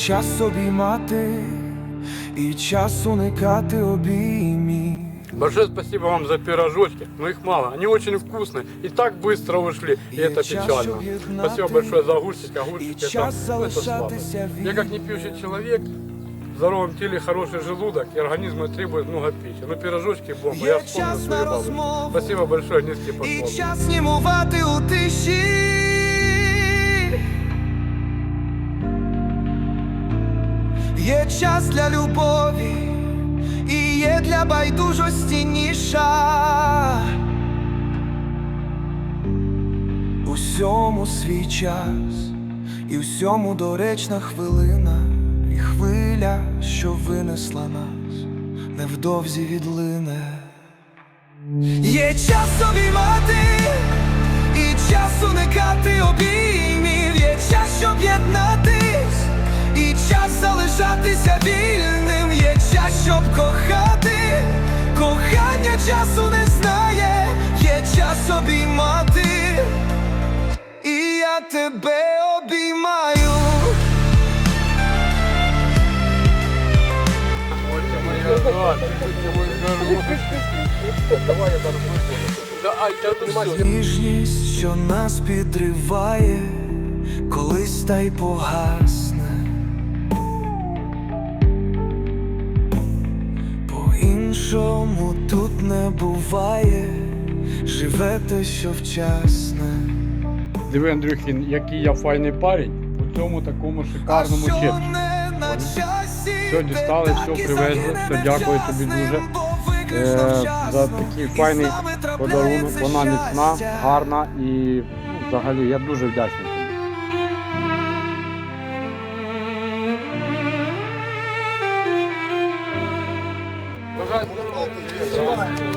час обіймати, і час уникати обіймів. Большое спасибо вам за пирожочки, но их мало, они очень вкусные и так быстро ушли, и Є это час, печально. щоб єднати, Спасибо большое за огурчики, огурчики і час это, это слабость. залишатися Я как не пьющий человек, в здоровом теле хороший желудок, и организм требует много пищи. Но пирожочки бомба, я Є вспомнил час свою на бабушку. розмову. Спасибо большое, низкий І поклон. час снімувати у тиші. Є час для любові, і є для байдужості ніша. Усьому свій час, і всьому доречна хвилина, і хвиля, що винесла нас, невдовзі відлине. Є час обіймати, і час уникати обіймів, щоб кохати, кохання часу не знає, є час обіймати, і я тебе обіймаю. Ніжність, що нас підриває, колись та й погасне. По-іншому тут не буває, живе те, що вчасне. Диви, Андрюхін, який я файний парень у цьому такому шикарному чепчику. Все дістали, все привезли, все дякую тобі дуже. Е, за такий файний подарунок. Вона міцна, гарна і ну, взагалі я дуже вдячний. すいません。